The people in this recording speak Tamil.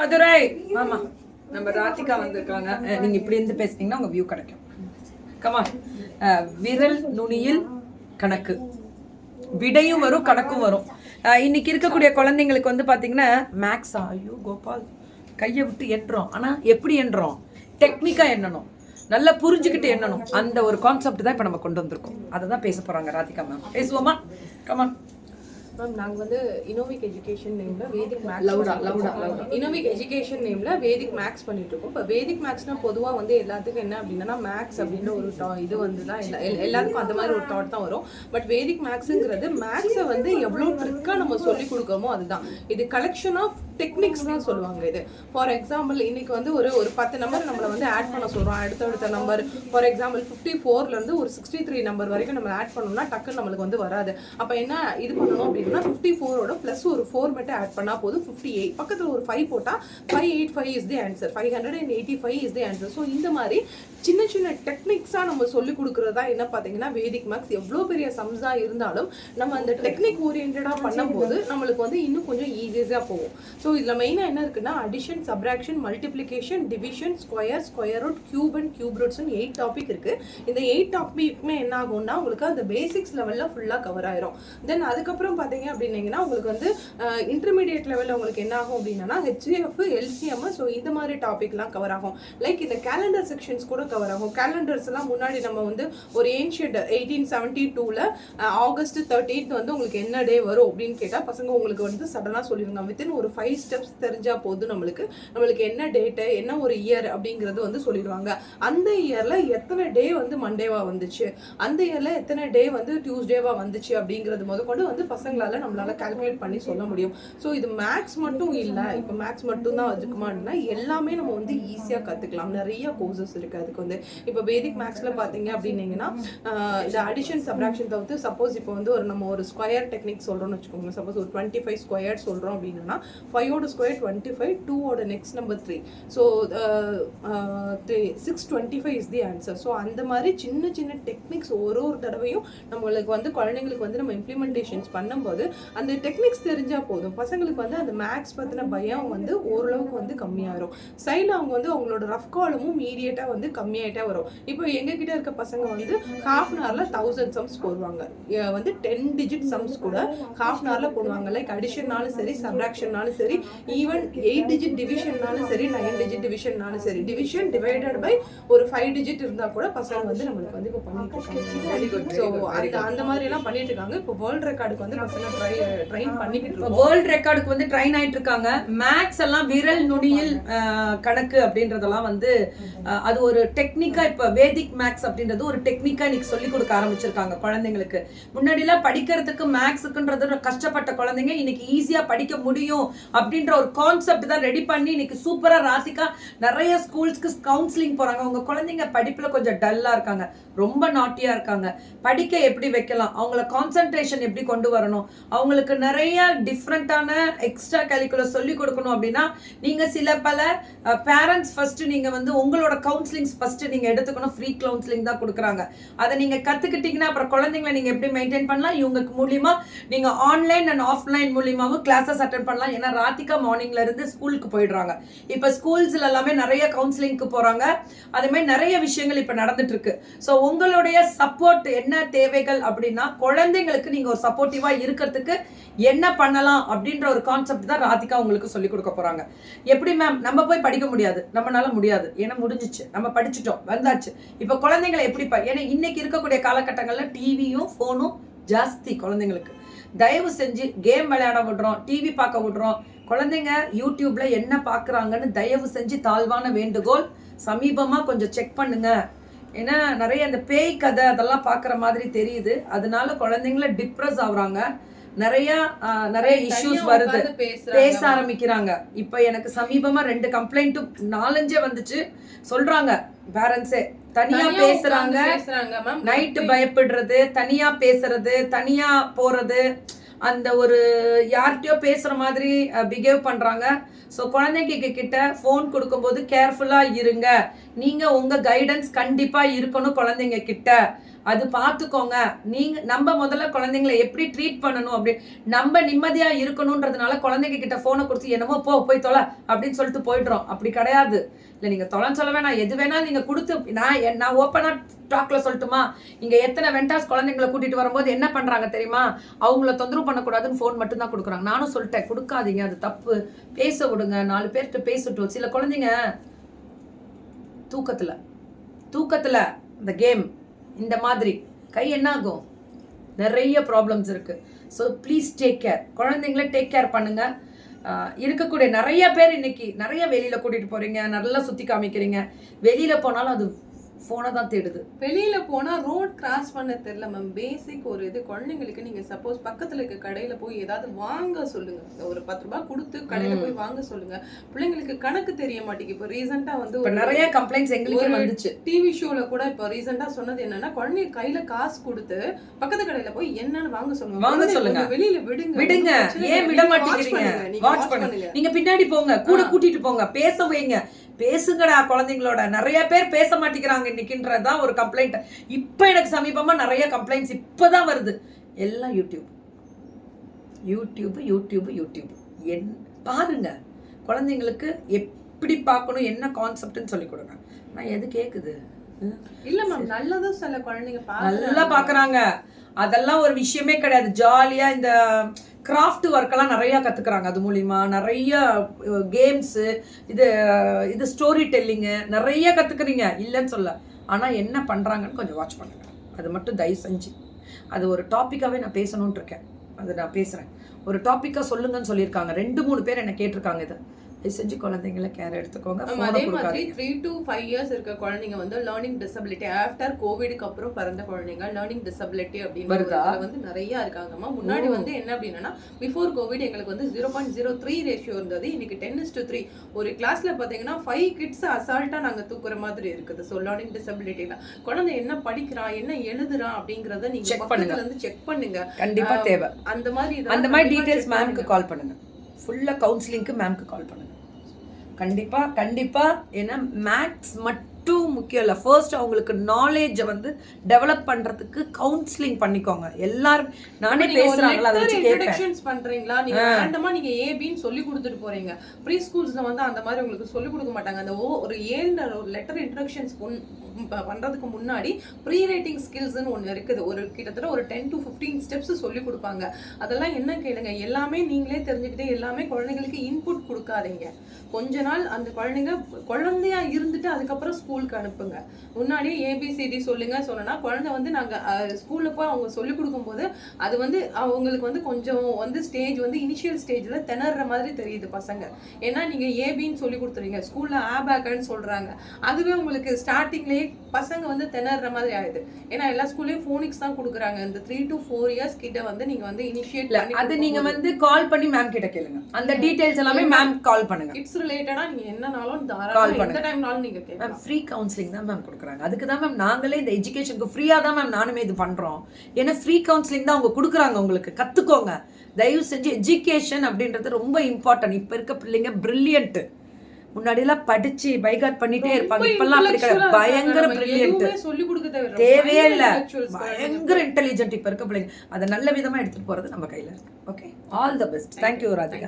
மதுரை. ஆமா நம்ம ராதிகா வந்திருக்காங்க. நீங்க இப்படி இருந்து பேசுனீங்கன்னா உங்க வியூ கிடைக்கும். கமா விரல் நுனியில் கணக்கு. விடையும் வரும் கணக்கும் வரும். இன்னைக்கு இருக்கக்கூடிய குழந்தைங்களுக்கு வந்து பாத்தீங்கன்னா மேக்ஸ் ஐயோ கோபால். கையை விட்டு எண்ணுறோம். ஆனா எப்படி எண்ணுறோம்? டெக்னிக்கா எண்ணணும். நல்லா புரிஞ்சுக்கிட்டு எண்ணணும். அந்த ஒரு கான்செப்ட் தான் இப்போ நம்ம கொண்டு வந்திருக்கோம். அதை தான் பேச போறாங்க ராதிகா மேம் பேசுவோமா? கமான் மேம் நாங்க வந்து இனோவிக் எஜுகேஷன் நேம்ல Vedic maths louder, louder. Innovic education நேம்ல வேதிக் மேக்ஸ் பண்ணிட்டு இருக்கோம். இப்போ வேதிக் மேக்ஸ்னா பொதுவா வந்து எல்லாத்துக்கும் என்ன அப்படின்னா மேக்ஸ் அப்படின்ற ஒரு இது வந்து தான் எல்லா எல்- எல்லாருக்கும் அந்த மாதிரி ஒரு தாட் தான் வரும். பட் வேதிக் மேக்ஸ்ங்கிறது மேக்ஸை வந்து எவ்வளோ ட்ரிக்கா நம்ம சொல்லி கொடுக்குறோமோ அதுதான். இது கலெக்ஷன் ஆஃப் டெக்னிக்ஸ் தான் சொல்லுவாங்க இது. ஃபார் எக்ஸாம்பிள் இன்னைக்கு வந்து ஒரு ஒரு பத்து நம்பர் நம்மளை வந்து ஆட் பண்ண சொல்றோம். அடுத்தடுத்த நம்பர் ஃபார் எக்ஸாம்பிள் ஃபிஃப்டி ஃபோர்லேருந்து ஒரு சிக்ஸ்டி த்ரீ நம்பர் வரைக்கும் நம்ம ஆட் பண்ணோம்னா டக்குன்னு நம்மளுக்கு வந்து வராது. அப்போ என்ன இது பண்ணணும் அப்படின்னா ஃபிஃப்டி ஃபோரோட ப்ளஸ் ஒரு ஃபோர் மட்டும் ஆட் பண்ணால் போதும். ஃபிஃப்டி எயிட் பக்கத்தில் ஒரு ஃபைவ் போட்டால் five eight five is the answer five hundred and eighty five is the answer so இந்த மாதிரி சின்ன சின்ன டெக்னிக்ஸாக நம்ம சொல்லி கொடுக்குறதா என்ன பார்த்தீங்கன்னா வேதிக் மேக்ஸ் எவ்வளோ பெரிய சம்ஸாக இருந்தாலும் நம்ம அந்த டெக்னிக் ஓரியன்டாக பண்ணும்போது நம்மளுக்கு வந்து இன்னும் கொஞ்சம் ஈஸியாக போகும். ஸோ இதில் மெயினாக என்ன இருக்குன்னா addition subtraction multiplication division square square root cube and cube ரூட்ஸ்னு eight topic இருக்குது இந்த எயிட் டாபிக்குமே என்ன ஆகும்னா உங்களுக்கு அந்த பேசிக்ஸ் லெவலில் ஃபுல்லாக கவர் ஆயிரும். தென் அதுக்கப்புறம் பார்த்தீங்க அப்படின்னீங்கன்னா உங்களுக்கு வந்து இன்டர்மீடியட் லெவலில் உங்களுக்கு என்ன ஆகும் அப்படின்னா ஹெச்ஏஎஃப் எல்சிஎம் ஸோ இந்த மாதிரி டாபிக்லாம் கவர் ஆகும். லைக் இந்த கேலண்டர் செக்ஷன்ஸ் கூட கவர் ஆகும். கேலண்டர்ஸ் எல்லாம் முன்னாடி நம்ம வந்து ஒரு ஏன்ஷியட் எயிட்டீன் செவன்டி டூவில் ஆகஸ்ட் தேர்ட்டீன்த் வந்து உங்களுக்கு என்ன டே வரும் அப்படின்னு கேட்டால் பசங்க உங்களுக்கு வந்து சடனாக சொல்லிடுங்க வித்தின் ஒரு ஃபைவ் ஸ்டெப்ஸ் தெரிஞ்சா போதும் நம்மளுக்கு. நம்மளுக்கு என்ன டேட்டு என்ன ஒரு இயர் அப்படிங்கிறது வந்து சொல்லிடுவாங்க. அந்த இயரில் எத்தனை டே வந்து மண்டேவாக வந்துச்சு? அந்த இயரில் எத்தனை டே வந்து டியூஸ்டேவாக வந்துச்சு அப்படிங்கிறது முத கொண்டு வந்து பசங்களால் நம்மளால் கால்குலேட் பண்ணி சொல்ல முடியும். ஸோ இது மேக்ஸ் மட்டும் இல்லை இப்போ மேக்ஸ் மட்டும் தான் இருக்குமான்னா எல்லாமே நம்ம வந்து ஈஸியாக கற்றுக்கலாம் நிறைய கோர்சஸ் இருக்குது அதுக்கு வந்து. இப்போ வேதிக் மேக்ஸில் பார்த்தீங்க அப்படின்னீங்கன்னா இந்த அடிஷன் சப்ராக்ஷன் தவிர்த்து சப்போஸ் இப்போ வந்து ஒரு நம்ம ஒரு ஸ்கொயர் டெக்னிக் சொல்கிறோம்னு வச்சுக்கோங்க சப்போஸ் ஒரு டுவெண்ட்டி ஃபைவ் ஸ்கொயர் சொல்கிறோம் அப்படின்னா ஃபைவோட ஸ்கொயர் டுவெண்ட்டி ஃபைவ் டூவோட next number three so six twenty five is the answer so அந்த மாதிரி சின்ன சின்ன டெக்னிக்ஸ் ஒரு ஒரு தடவையும் நம்மளுக்கு வந்து குழந்தைங்களுக்கு வந்து நம்ம இம்ப்ளிமெண்டேஷன்ஸ் பண்ணும்போது அந்த டெக்னிக்ஸ் தெரிஞ்சால் போதும். பசங்களுக்கு வந்து அந்த மேக்ஸ் பற்றின பயம் வந்து ஓரளவுக்கு வந்து கம்மியாயிரும். சைடில் அவங்க வந்து அவங்களோட ரஃப் காலமும் இமீடியட்டாக வந்து கம்மியாயிட்டே வரும். இப்போ எங்ககிட்ட இருக்க பசங்க வந்து ஹாஃப் அன் ஹவரில் தௌசண்ட் சம்ஸ் போடுவாங்க. வந்து டென் டிஜிட் சம்ஸ் கூட ஹாஃப் அன் ஹவரில் போடுவாங்க. லைக் அடிஷன்னாலும் சரி சப்ராக்ஷன்னாலும் சரி ஈவன் எயிட் டிஜிட் டிவிஷன்னாலும் சரி நைன் டிஜிட் டிவிஷன்னாலும் சரி. டிவிஷன் டிவைடட் பை ஒரு ஃபைவ் டிஜிட் இருந்தால் கூட பசங்க வந்து நம்மளுக்கு வந்து இப்போ பண்ணிட்டு ஸோ அந்த அந்த மாதிரி எல்லாம் பண்ணிட்டு இருக்காங்க. இப்போ வேர்ல்ட் ரெக்கார்டுக்கு வந்து பசங்க ட்ரை ட்ரைன் பண்ணிக்கிட்டு இருக்கோம். வேர்ல்ட் ரெக்கார்டுக்கு வந்து ட்ரைன் ஆயிட்டு இருக்காங்க. மேக்ஸ் எல்லாம் விரல் நுனியில் கணக்கு அப்படின்றதெல்லாம் வந்து அது ஒரு டெக்னிக்கா இப்ப வேதிக் மேக்ஸ் அப்படின்றது ஒரு டெக்னிக்கா இன்னைக்கு சொல்லி கொடுக்க ஆரம்பிச்சிருக்காங்க குழந்தைங்களுக்கு. முன்னாடி எல்லாம் படிக்கிறதுக்கு மேக்ஸுக்குன்றது கஷ்டப்பட்ட குழந்தைங்க இன்னைக்கு ஈஸியா படிக்க முடியும் அப்படின்ற ஒரு கான்செப்ட் தான் ரெடி பண்ணி இன்னைக்கு சூப்பரா ராசிக்கா நிறைய ஸ்கூல்ஸ்க்கு கவுன்சிலிங் போறாங்க. உங்க குழந்தைங்க படிப்புல கொஞ்சம் டல்லா இருக்காங்க. ரொம்ப நாட்டியா இருக்காங்க. படிக்க எப்படி வைக்கலாம்? அவங்கள கான்சென்ட்ரேஷன் எப்படி கொண்டு வரணும்? அவங்களுக்கு நிறைய டிஃப்ரெண்ட்டான எக்ஸ்ட்ரா கரிக்குலர் சொல்லி கொடுக்கணும் அப்படின்னா நீங்க சில பல பேரண்ட்ஸ் ஃபர்ஸ்ட் நீங்க வந்து உங்களோட கவுன்சிலிங்ஸ் ஃபர்ஸ்ட் நீங்க எடுத்துக்கணும் ஃப்ரீ கவுன்சிலிங் தான் கொடுக்குறாங்க. அதை நீங்க கத்துக்கிட்டீங்கன்னா அப்புறம் குழந்தைங்களை நீங்க எப்படி மெயின்டைன் பண்ணலாம்? இவங்களுக்கு மூலியமா நீங்க ஆன்லைன் அண்ட் ஆஃப்லைன் மூலியமாவும் கிளாஸஸ் அட்டன் பண்ணலாம். ஏன்னா ராதிகா மார்னிங்ல இருந்து ஸ்கூலுக்கு போயிடுறாங்க. இப்போ ஸ்கூல்ஸ்ல எல்லாமே நிறைய கவுன்சிலிங்க்கு போறாங்க. அதே மாதிரி நிறைய விஷயங்கள் இப்போ நடந்துட்டு இருக்கு ஸோ உங்களுடைய சப்போர்ட் என்ன தேவைகள் அப்படின்னா குழந்தைங்களுக்கு நீங்க ஒரு சப்போர்ட்டிவா இருக்கிறதுக்கு என்ன பண்ணலாம் அப்படின்ற ஒரு கான்செப்ட் தான் ராதிகா உங்களுக்கு சொல்லி கொடுக்க போறாங்க. எப்படி மேம் நம்ம போய் படிக்க முடியாது. நம்மளால முடியாது. ஏன்னா முடிஞ்சிச்சு. நம்ம முடிச்சிட்டோம் வந்தாச்சு. இப்போ குழந்தைங்களை எப்படி ஏன்னா இன்னைக்கு இருக்கக்கூடிய காலகட்டங்களில் டிவியும் ஃபோனும் ஜாஸ்தி குழந்தைங்களுக்கு. தயவு செஞ்சு கேம் விளையாட விடுறோம் டிவி பார்க்க விடுறோம். குழந்தைங்க யூடியூப்ல என்ன பார்க்குறாங்கன்னு தயவு செஞ்சு தாழ்வான வேண்டுகோள் சமீபமாக கொஞ்சம் செக் பண்ணுங்க. ஏன்னா நிறைய இந்த பேய் கதை அதெல்லாம் பார்க்குற மாதிரி தெரியுது. அதனால குழந்தைங்கள டிப்ரெஸ் ஆகுறாங்க. நிறைய நிறைய இஷ்யூஸ் வருது. பேச ஆரம்பிக்கிறாங்க. இப்போ எனக்கு சமீபமா ரெண்டு கம்ப்ளைண்ட்டும் நாலஞ்சே வந்துச்சு. சொல்றாங்க பேரண்ட்ஸே தனியா பேசுறாங்க. நைட்டு பயப்படுறது தனியா பேசுறது தனியா போறது. அந்த ஒரு யார்கிட்டயோ பேசுற மாதிரி பிஹேவ் பண்றாங்க. ஸோ குழந்தைங்க கிட்ட ஃபோன் கொடுக்கும்போது கேர்ஃபுல்லா இருங்க. நீங்க உங்க கைடன்ஸ் கண்டிப்பா இருக்கணும் குழந்தைங்க கிட்ட. அது பார்த்துக்கோங்க நீங்க நம்ம முதல்ல குழந்தைங்களை எப்படி ட்ரீட் பண்ணணும் அப்படி நம்ம நிம்மதியா இருக்கணும்ன்றதுனால குழந்தைங்க கிட்ட போனை கொடுத்து என்னமோ போ போய் தொலை அப்படின்னு சொல்லிட்டு போயிடுறோம். அப்படி கிடையாது. இல்ல நீங்க தொலைன்னு சொல்ல வேணாம். எது வேணாலும் நீங்க கொடுத்து நான் நான் ஓப்பனா டாக்ல சொல்லட்டுமா? இங்க எத்தனை வெண்டாஸ் குழந்தைங்களை கூட்டிட்டு வரும்போது என்ன பண்றாங்க தெரியுமா? அவங்கள தொந்தரவு பண்ணக்கூடாதுன்னு ஃபோன் மட்டும் தான் கொடுக்குறாங்க. நானும் சொல்லிட்டேன் கொடுக்காதீங்க அது தப்பு. பேச விடுங்க. நாலு பேர்கிட்ட பேசட்டும். சில குழந்தைங்க தூக்கத்துல தூக்கத்துல இந்த கேம் இந்த மாதிரி. கை என்ன ஆகும் நிறைய ப்ராப்ளம்ஸ் இருக்குது ஸோ ப்ளீஸ் டேக் கேர் குழந்தைங்கள டேக் கேர் பண்ணுங்கள் இருக்கக்கூடிய நிறைய பேர் இன்னைக்கு நிறைய வெளியில் கூட்டிகிட்டு போகிறீங்க நல்லா சுற்றி காமிக்கிறீங்க. வெளியில் போனாலும் அது ஃபோனை தான் தேடுது. வெளியில போனா ரோட் கிராஸ் பண்ண தெரியல மேம் பேசிக் ஒரு இது குழந்தைங்களுக்கு நீங்க சப்போஸ் பக்கத்துல இருக்க கடையில போய் ஏதாவது வாங்க சொல்லுங்க. ஒரு பத்து ரூபாய் கொடுத்து கடையில போய் வாங்க சொல்லுங்க. பிள்ளைங்களுக்கு கணக்கு தெரிய மாட்டேங்குது. இப்போ ரீசெண்டா வந்து நிறைய கம்ப்ளைண்ட்ஸ் எங்களுக்கே வந்துச்சு. டிவி ஷோல கூட இப்போ ரீசெண்டா சொன்னது என்னன்னா குழந்தைங்க கையில காசு கொடுத்து பக்கத்து கடையில போய் என்னன்னு வாங்க சொல்லுங்க. வாங்க குழந்தைய சொல்லுங்க. வெளியில விடுங்க. விடுங்க. ஏன். விட மாட்டேங்கிறீங்க? வாட்ச் பண்ணுங்க. நீங்க பின்னாடி போங்க. கூட. கூட்டிட்டு போங்க. பேச வைங்க. பேசுங்கடா குழந்தைங்களோட. நிறைய பேர் பேச மாட்டேங்கிறாங்க இன்னைக்குன்றதுதான் ஒரு கம்ப்ளைண்ட் இப்போ எனக்கு சமீபமாக நிறைய கம்ப்ளைண்ட்ஸ் இப்போ தான் வருது. எல்லாம் யூடியூப் யூடியூப் யூடியூப் யூடியூப் என் பாருங்க. குழந்தைங்களுக்கு எப்படி பார்க்கணும் என்ன கான்செப்ட்னு சொல்லி கொடுங்க. நான் எது கேட்குது இல்ல மேம் நல்லதும் சில குழந்தைங்க நல்லா பாக்குறாங்க. அதெல்லாம் ஒரு விஷயமே கிடையாது. ஜாலியா இந்த கிராஃப்ட் ஒர்க் எல்லாம் நிறைய கத்துக்கிறாங்க. அது மூலியமா நிறைய கேம்ஸ் இது இது ஸ்டோரி டெல்லிங்கு நிறைய கத்துக்கிறீங்க. இல்லைன்னு சொல்ல. ஆனா என்ன பண்றாங்கன்னு கொஞ்சம் வாட்ச் பண்ணுங்க. அது மட்டும் தயவு செஞ்சு. அது ஒரு டாப்பிக்காவே நான் பேசணும்னு இருக்கேன். அது நான் பேசுறேன். ஒரு டாப்பிக்கா சொல்லுங்கன்னு சொல்லியிருக்காங்க. ரெண்டு மூணு பேர் என்ன கேட்டிருக்காங்க இது. தயவு செஞ்சு குழந்தைங்கள கேர் எடுத்துக்கோங்க. அதே மாதிரி த்ரீ டு ஃபைவ் இயர்ஸ் இருக்க குழந்தைங்க வந்து லேர்னிங் டிசபிலிட்டி ஆஃப்டர் கோவிடுக்கு அப்புறம் பிறந்த குழந்தைங்க லேர்னிங் டிசபிலிட்டி அப்படின்னு வந்து நிறைய இருக்காங்கம்மா முன்னாடி. வந்து என்ன அப்படின்னா பிஃபோர் கோவிட் எங்களுக்கு வந்து zero point zero three ratio இருந்தது. இன்னைக்கு டென் டு த்ரீ ஒரு கிளாஸ்ல பாத்தீங்கன்னா ஃபைவ் கிட்ஸ் அசால்ட்டா நாங்க தூக்குற மாதிரி இருக்குது. ஸோ லேர்னிங் டிசபிலிட்டில குழந்தை என்ன படிக்கிறான் என்ன எழுதுறான் அப்படிங்கிறத நீங்க Check பண்ணுங்க. இருந்து செக் பண்ணுங்க. கண்டிப்பா ஆ, தேவை. அந்த மாதிரி அந்த மாதிரி டீடைல்ஸ் மேம்க்கு. கால் பண்ணுங்க. ஃபுல்லா கவுன்சிலிங்க்கு மேம்க்கு கால் பண்ணுங்க. கண்டிப்பா கண்டிப்பா. ஏன்னா மேக்ஸ் மட்டும் முக்கியம் இல்லை. ஃபர்ஸ்ட் அவங்களுக்கு நாலேஜை வந்து டெவலப் பண்றதுக்கு கவுன்சிலிங் பண்ணிக்கோங்க. எல்லாரும் நானே பேசுறாங்களா அதை வச்சு கேட்பேன். பண்றீங்களா? நீங்க ரேண்டமா நீங்க ஏபின்னு சொல்லி கொடுத்துட்டு போறீங்க. ப்ரீ ஸ்கூல்ஸ்ல வந்து அந்த மாதிரி உங்களுக்கு சொல்லி கொடுக்க மாட்டாங்க. அந்த ஓ ஒரு ஏழு ஒரு லெட்டர் இன்ட்ரடக்ஷன்ஸ் பண்ணுறதுக்கு முன்னாடி ப்ரீ ரைட்டிங் ஸ்கில்ஸ்னு ஒன்று இருக்குது. ஒரு கிட்டத்தட்ட ஒரு டென் டு ஃபிஃப்டீன் ஸ்டெப்ஸ் சொல்லி கொடுப்பாங்க. அதெல்லாம் என்ன கேளுங்க? எல்லாமே நீங்களே தெரிஞ்சுக்கிட்டு எல்லாமே குழந்தைங்களுக்கு இன்புட் கொடுக்காதீங்க. கொஞ்ச நாள் அந்த குழந்தைங்க குழந்தையா இருந்துட்டு அதுக்கப்புறம் ஸ்கூலுக்கு அனுப்புங்க. முன்னாடியே ஏபிசிடி சொல்லுங்க. சொன்னா குழந்தை வந்து நாங்கள் ஸ்கூலில் போய் அவங்க சொல்லிக் கொடுக்கும்போது அது வந்து அவங்களுக்கு வந்து கொஞ்சம் வந்து ஸ்டேஜ் வந்து இனிஷியல் ஸ்டேஜில் திணற மாதிரி தெரியுது பசங்க. ஏன்னா நீங்கள் ஏபின்னு சொல்லி கொடுத்துறீங்க. ஸ்கூலில் ஆபேக்கன்னு சொல்கிறாங்க அதுவே உங்களுக்கு ஸ்டார்டிங்லேயே பசங்க வந்து திணற மாதிரி ஆயிடுது. ஏன்னா எல்லா ஸ்கூல்லயும் ஃபோனிக்ஸ் தான் கொடுக்குறாங்க. இந்த த்ரீ டு ஃபோர் இயர்ஸ் கிட்ட வந்து நீங்க வந்து இனிஷியேட் அது நீங்க வந்து கால் பண்ணி மேம் கிட்ட கேளுங்க. அந்த டீடைல்ஸ் எல்லாமே மேம் கால் பண்ணுங்க. கிட்ஸ் ரிலேட்டடா நீங்க என்னனாலும் தாராளமா. எந்த டைம்னாலும் நீங்க கேட்கலாம். ஃப்ரீ கவுன்சிலிங் தான் மேம் கொடுக்குறாங்க. அதுக்கு தான் மேம் நாங்களே இந்த எஜுகேஷனுக்கு ஃப்ரீயாக தான் மேம் நானுமே இது பண்ணுறோம் ஏன்னா ஃப்ரீ கவுன்சிலிங் தான் அவங்க கொடுக்குறாங்க உங்களுக்கு. கற்றுக்கோங்க தயவு செஞ்சு எஜுகேஷன் அப்படின்றது ரொம்ப இம்பார்ட்டன்ட் இப்போ இருக்க பிள்ளைங்க பிரில்லியன்ட்டு முன்னாடியெல்லாம் படிச்சு பைகாட் பண்ணிட்டே இருப்பாங்க. இப்பெல்லாம் அப்படி கிடையாது. பயங்கர பிரில்லியன்ட் தேவையே இல்லை. பயங்கர இன்டெலிஜென்ட் இப்போ இருக்க பிள்ளைங்க. அதை நல்ல விதமாக எடுத்துகிட்டு போகிறது நம்ம கையில் இருக்கு. Okay all the best thank you Radhika